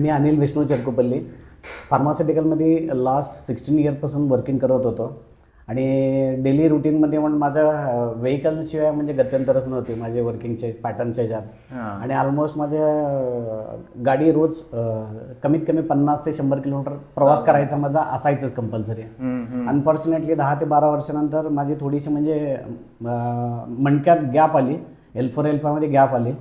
मी अनिल विष्णू चरकुपल्ली. फार्मास्युटिकलमध्ये last sixteen इयरपासून working करत होतो. आणि डेली रुटीनमध्ये पण माझं व्हेकलशिवाय म्हणजे गत्यंतरच नव्हती माझे वर्किंगचे पॅटर्नच्या ह्याच्यात आणि ऑलमोस्ट माझ्या गाडी रोज कमीत कमी पन्नास ते शंभर किलोमीटर प्रवास करायचा माझा असायचंच कंपल्सरी. अनफॉर्च्युनेटली दहा ते बारा वर्षानंतर माझी थोडीशी म्हणजे मणक्यात गॅप आली. एल फोर एल फायमध्ये गॅप आली.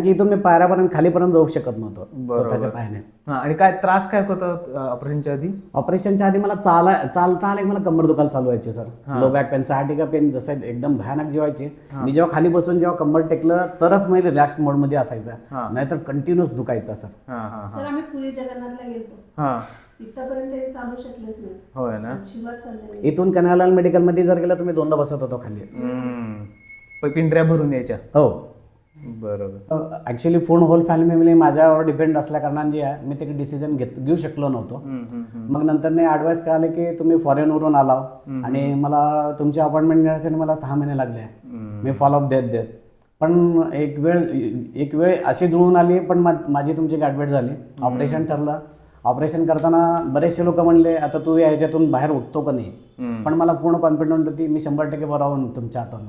कारण की इथून मी पायऱ्यापर्यंत खालीपर्यंत जाऊ शकत नव्हतो स्वतःच्या पायाने. हा आणि काय त्रास काय होता ऑपरेशनच्या आधी? ऑपरेशनच्या आधी मला चाला चालता आले मला कंबर दुखायला चालू व्हायचे sir. Low back pain sciatica pain जसं एकदम भयानक जेवायचे. मी जेव्हा खाली बसून जेव्हा कंबर टेकलं तरच मी रिलॅक्स मोडमध्ये असायचं. नाहीतर कंटिन्युअस दुखायचं सर. हा हा सर आम्ही पुरी जगन्नाथला गेलो हा. तिथपर्यंत ते चालू शकलेच नाही. होय ना. अजिबात चालले नाही. इथून कन्हालाल मेडिकलमध्ये जर गेलं तुम्ही दोनदा बसत होतो खाली. हम्म. पण पिंढऱ्या भरून यायच्या. हो. बरोबर. ॲक्च्युली पूर्ण होल फॅमिली माझ्यावर डिपेंड असल्या कारणाने जे आहे मी ते डिसिजन घेत घेऊ शकलो नव्हतो. मग नंतर मी ॲडवाईस कळाले की तुम्ही फॉरेनवरून आला आणि मला तुमची अपॉइंटमेंट घेण्यासाठी मला सहा महिने लागले. मी फॉलोअप देत देत. पण एक वेळ एक वेळ अशी जुळून आली पण माझी तुमची गाठभेट झाली. ऑपरेशन ठरलं. ऑपरेशन करताना बरेचसे लोक म्हणले आता तू या ह्याच्यातून बाहेर उठतो का नाही? पण मला पूर्ण कॉन्फिडंट होती मी शंभर टक्के बरा होऊन तुमच्या हातानं.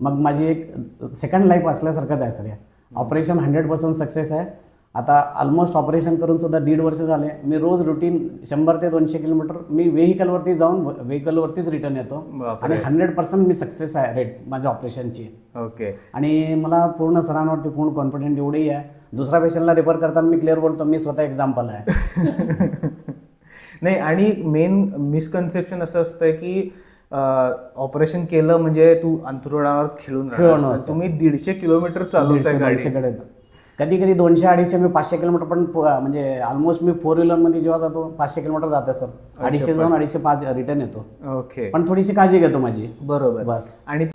मग माझी एक सेकंड लाईफ असल्यासारखंच आहे सर या. ऑपरेशन हंड्रेड पर्सेंट सक्सेस आहे. आता ऑलमोस्ट ऑपरेशन करून सुद्धा दीड वर्ष झाले. मी रोज रुटीन शंभर ते दोनशे किलोमीटर मी व्हेकलवरती जाऊन व्हेकलवरतीच रिटर्न येतो. आणि हंड्रेड पर्सेंट मी सक्सेस आहे रेट माझ्या ऑपरेशनची ओके. आणि मला पूर्ण सरांवरती पूर्ण कॉन्फिडंट एवढी आहे. दुसऱ्या पेशंटला रेफर करताना मी क्लिअर बोलतो मी स्वतः एक्झाम्पल आहे. नाही आणि मेन मिसकन्सेप्शन असं असतं की ऑपरेशन केलं म्हणजे तू अंतरुणावरच खेळून खेळून. तुम्ही दीडशे किलोमीटर चालवताय गाडी. दोनशेकडे कधी कधी दोनशे अडीचशे मी पाचशे किलोमीटर पण म्हणजे ऑलमोस्ट मी फोर व्हीलरमध्ये जेव्हा जातो पाचशे किलोमीटर जाते सर. अडीचशे जाऊन अडीचशे पाच रिटर्न येतो. ओके. पण थोडीशी काळजी घेतो माझी. बरोबर. बस. आणि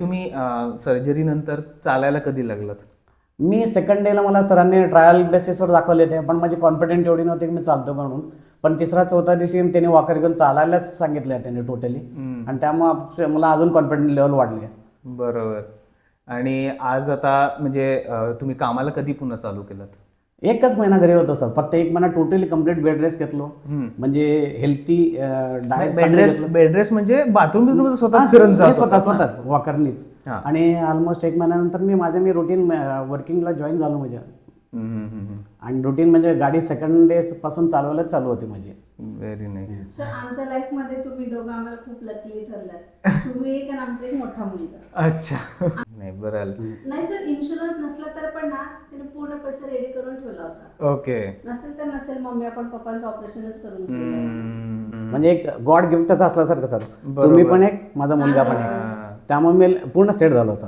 तुम्ही सर्जरी नंतर चालायला कधी लागलात? मी सेकंड डेला मला सरांनी ट्रायल बेसिसवर दाखवले ते पण माझी कॉन्फिडंट एवढी नव्हती की मी चालतो म्हणून. पण तिसरा चौथ्या दिवशी त्यांनी वाकर घेऊन चालायलाच सांगितलं त्यांनी टोटली आणि त्यामुळे मला अजून कॉन्फिडंट लेवल वाढले बरोबर. आणि आज आता म्हणजे तुम्ही कामाला कधी पुन्हा चालू केलात? एकच महिना घरी होतो सर. फक्त एक महिना टोटली कंप्लीट बेड रेस्ट घेतलो. म्हणजे healthy diet bed rest bed rest म्हणजे बाथरूम बिथरूम स्वतः फिरून स्वतः? स्वतःच वॉकरनीच. आणि ऑलमोस्ट एक महिन्यानंतर मी माझ्या मी रुटीन वर्किंगला जॉईन झालो हम्म. आणि रुटीन म्हणजे गाडी सेकंड डे पासून चालवायलाच चालू होती माझी. व्हेरी नाईस सर आमच्या लाईफमध्ये तुम्ही दोघं आम्हाला खूप लकीली ठरलात. तुम्ही एक आणि आमचा एक मोठा मुलगा. अच्छा. नाही बरं आलं. नाही सर इन्शुरन्स नसला तर पण ना त्याने पूर्ण पैसा रेडी करून ठेवला होता. ओके. नसेल तर नसेल मम्मी आपण पप्पांचं ऑपरेशनच करून. हम्म. म्हणजे एक गॉड गिफ्टच असल्यासारखं सर. बरोबर. तुम्ही पण एक माझा मुलगा पण एक. त्यामुळे मी पूर्ण सेट झालो सर.